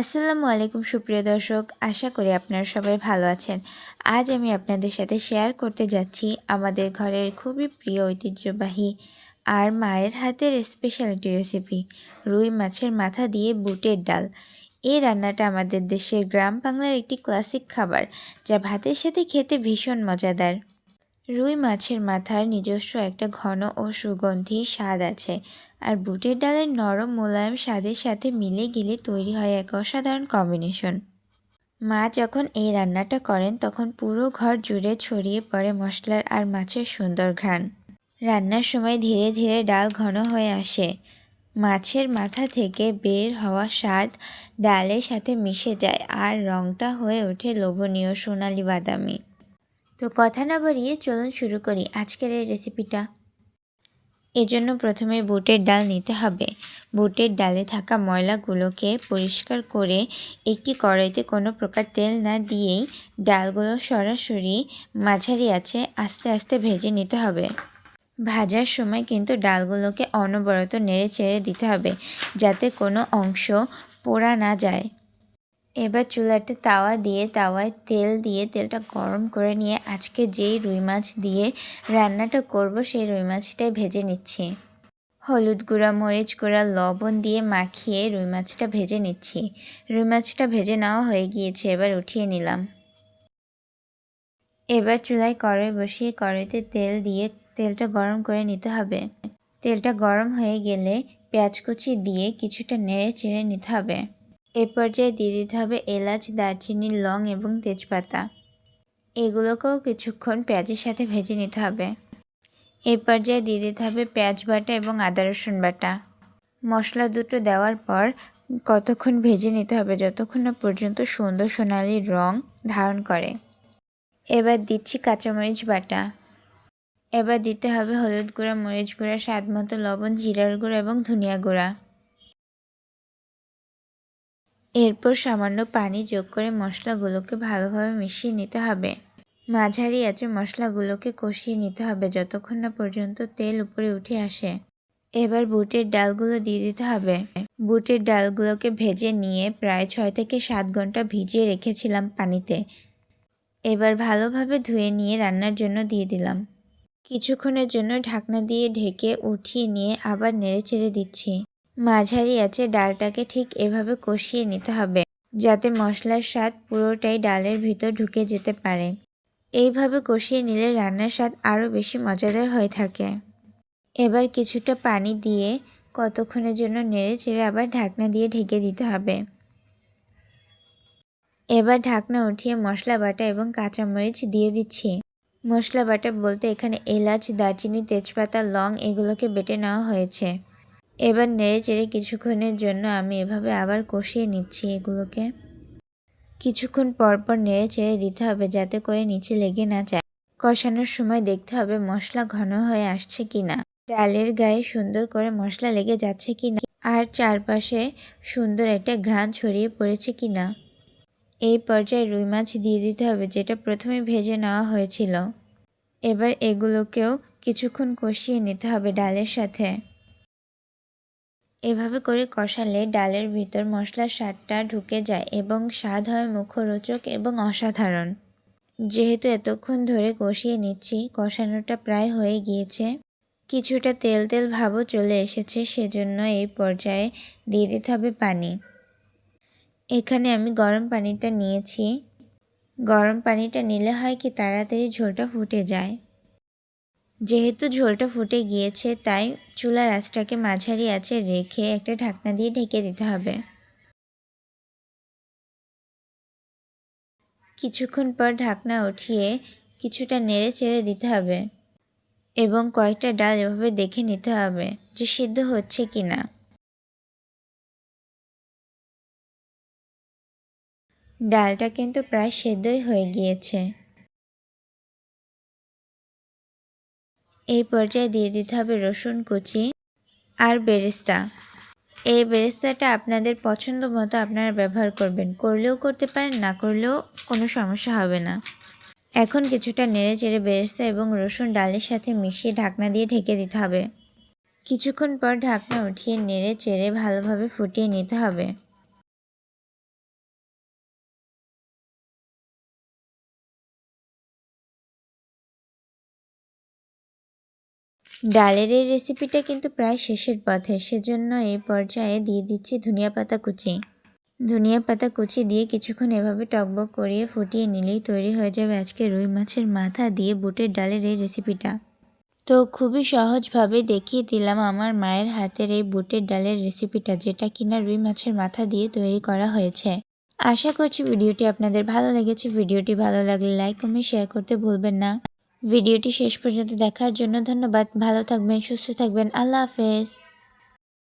আসসালামু আলাইকুম, সুপ্রিয় দর্শক। আশা করি আপনারা সবাই ভালো আছেন। আজ আমি আপনাদের সাথে শেয়ার করতে যাচ্ছি আমাদের ঘরের খুবই প্রিয় ঐতিহ্যবাহী আর মায়ের হাতের স্পেশালিটি রেসিপি রুই মাছের মাথা দিয়ে বুটের ডাল। এই রান্নাটা আমাদের দেশের গ্রাম বাংলার একটি ক্লাসিক খাবার, যা ভাতের সাথে খেতে ভীষণ মজাদার। রুই মাছের মাথার নিজস্ব একটা ঘন ও সুগন্ধি স্বাদ আছে, আর বুটের ডালের নরম মোলায়েম স্বাদের সাথে মিলে গেলে তৈরি হয় এক অসাধারণ কম্বিনেশন মা যখন এই রান্নাটা করেন, তখন পুরো ঘর জুড়ে ছড়িয়ে পড়ে মশলার আর মাছের সুন্দর ঘ্রাণ। রান্নার সময় ধীরে ধীরে ডাল ঘন হয়ে আসে। মাছের মাথা থেকে বের হওয়া স্বাদ ডালের সাথে মিশে যায়, আর রঙটা হয়ে ওঠে লোভনীয় সোনালি বাদামি। তো কথা না বাড়িয়ে চলুন শুরু করি আজকের এই রেসিপিটা এজন্য প্রথমে বুটের ডাল নিতে হবে। বুটের ডালে থাকা ময়লাগুলোকে পরিষ্কার করে একটি কড়াইতে কোনো প্রকার তেল না দিয়েই ডালগুলো সরাসরি মাঝারি আছে আস্তে আস্তে ভেজে নিতে হবে। ভাজার সময় কিন্তু ডালগুলোকে অনবরত নেড়ে চেড়ে দিতে হবে যাতে কোনো অংশ পোড়া না যায়। এবার চুলাতে তাওয়া দিয়ে, তাওয়ায় তেল দিয়ে, তেলটা গরম করে নিয়ে আজকে যেই রুই মাছ দিয়ে রান্নাটা করব, সেই রুই মাছটাই ভেজে নিচ্ছি। হলুদ গুঁড়া, মরিচ গুঁড়া, লবণ দিয়ে মাখিয়ে রুই মাছটা ভেজে নিচ্ছি। রুই মাছটা ভেজে নেওয়া হয়ে গিয়েছে, এবার উঠিয়ে নিলাম। এবার চুলায় কড়াই বসিয়ে কড়াইতে তেল দিয়ে তেলটা গরম করে নিতে হবে। তেলটা গরম হয়ে গেলে পেঁয়াজ কুচি দিয়ে কিছুটা নেড়ে চেড়ে নিতে হবে। এ পর্যায়ে দিয়ে দিতে হবে এলাচ দারচিনি লং এবং তেজপাতা। এগুলোকেও কিছুক্ষণ পেঁয়াজের সাথে ভেজে নিতে হবে। এ পর্যায়ে দিয়ে দিতে হবে পেঁয়াজ বাটা এবং আদা রসুন বাটা। মশলা দুটো দেওয়ার পর কতক্ষণ ভেজে নিতে হবে যতক্ষণ না পর্যন্ত সুন্দর সোনালি রং ধারণ করে। এবার দিচ্ছি কাঁচামরিচ বাটা। এবার দিতে হবে হলুদ গুঁড়া, মরিচ গুঁড়া, স্বাদ মতো লবণ, জিরার গুঁড়া এবং ধনিয়া গুঁড়া। এরপর সামান্য পানি যোগ করে মশলাগুলোকে ভালোভাবে মিশিয়ে নিতে হবে। মাঝারি আছে মশলাগুলোকে কষিয়ে নিতে হবে যতক্ষণ না পর্যন্ত তেল উপরে উঠে আসে। এবার বুটের ডালগুলো দিয়ে দিতে হবে। বুটের ডালগুলোকে ভেজে নিয়ে প্রায় ছয় থেকে সাত ঘণ্টা ভিজিয়ে রেখেছিলাম পানিতে। এবার ভালোভাবে ধুয়ে নিয়ে রান্নার জন্য দিয়ে দিলাম। কিছুক্ষণের জন্য ঢাকনা দিয়ে ঢেকে উঠিয়ে নিয়ে আবার নেড়ে চেড়ে দিচ্ছি। মাঝারি আছে, ডালটাকে ঠিক এভাবে কষিয়ে নিতে হবে যাতে মশলার স্বাদ পুরোটাই ডালের ভিতর ঢুকে যেতে পারে। এইভাবে কষিয়ে নিলে রান্নার স্বাদ আরও বেশি মজাদার হয়ে থাকে। এবার কিছুটা পানি দিয়ে কতক্ষণের জন্য নেড়ে চেড়ে আবার ঢাকনা দিয়ে ঢেকে দিতে হবে। এবার ঢাকনা উঠিয়ে মশলা বাটা এবং কাঁচামরিচ দিয়ে দিচ্ছি। মশলা বাটা বলতে এখানে এলাচ, দারচিনি, তেজপাতা, লং এগুলোকে বেটে নেওয়া হয়েছে। এবার নেড়ে চেড়ে কিছুক্ষণের জন্য আমি এভাবে আবার কষিয়ে নিচ্ছি এগুলোকে। কিছুক্ষণ পর পর নেড়ে চেড়ে দিতে হবে যাতে করে নিচে লেগে না যায়। কষানোর সময় দেখতে হবে মশলা ঘন হয়ে আসছে কিনা। ডালের গায়ে সুন্দর করে মশলা লেগে যাচ্ছে কিনা। আর চারপাশে সুন্দর একটা ঘ্রাণ ছড়িয়ে পড়েছে কিনা। এই পর্যায়ে রুই মাছ দিয়ে দিতে হবে যেটা প্রথমে ভেজে নেওয়া হয়েছিল। এবার এগুলোকেও কিছুক্ষণ কষিয়ে নিতে হবে ডালের সাথে। এভাবে করে কষালে ডালের ভিতর মশলার স্বাদটা ঢুকে যায় এবং স্বাদ হয় মুখরোচক এবং অসাধারণ। যেহেতু এতক্ষণ ধরে কষিয়ে নিচ্ছি, কষানোটা প্রায় হয়ে গিয়েছে। কিছুটা তেল তেল ভাবও চলে এসেছে, সেজন্য এই পর্যায়ে দিয়ে দিতে হবে পানি। এখানে আমি গরম পানিটা নিয়েছি। গরম পানিটা নিলে হয় কি তাড়াতাড়ি ঝোলটা ফুটে যায়। যেহেতু ঝোলটা ফুটে গিয়েছে, তাই চুলার আঁচটাকে মাঝারি আঁচে রেখে একটা ঢাকনা দিয়ে ঢেকে দিতে হবে। কিছুক্ষণ পর ঢাকনা উঠিয়ে কিছুটা নেড়ে চেড়ে দিতে হবে এবং কয়েকটা ডাল এভাবে দেখে নিতে হবে যে সিদ্ধ হচ্ছে কি না ডালটা কিন্তু প্রায় সেদ্ধই হয়ে গিয়েছে। এই পর্যায়ে দিয়ে দিতে হবে রসুন, কুচি আর বেরেস্তা। এই বেরেস্তাটা আপনাদের পছন্দ মতো আপনারা ব্যবহার করবেন। করলেও করতে পারেন, না করলেও কোনো সমস্যা হবে না। এখন কিছুটা নেড়ে চেড়ে বেরেস্তা এবং রসুন ডালের সাথে মিশিয়ে ঢাকনা দিয়ে ঢেকে দিতে হবে। কিছুক্ষণ পর ঢাকনা উঠিয়ে নেড়ে চেড়ে ভালোভাবে ফুটিয়ে নিতে হবে। ডালের এই রেসিপিটা কিন্তু প্রায় শেষের পথে। সেজন্য এই পর্যায়ে দিয়ে দিচ্ছি ধনিয়া পাতা কুচি। ধনিয়া পাতা কুচি দিয়ে কিছুক্ষণ এভাবে টকবক করিয়ে ফুটিয়ে নিলেই তৈরি হয়ে যাবে আজকে রুই মাছের মাথা দিয়ে বুটের ডালের এই রেসিপিটা তো খুবই সহজভাবে দেখিয়ে দিলাম আমার মায়ের হাতের এই বুটের ডালের রেসিপিটা যেটা কিনা রুই মাছের মাথা দিয়ে তৈরি করা হয়েছে। আশা করছি ভিডিওটি আপনাদের ভালো লেগেছে। ভিডিওটি ভালো লাগলে লাইক কমেন্ট শেয়ার করতে ভুলবেন না। ভিডিওটি শেষ পর্যন্ত দেখার জন্য ধন্যবাদ। ভালো থাকবেন সুস্থ থাকবেন। আল্লাহ হাফেজ।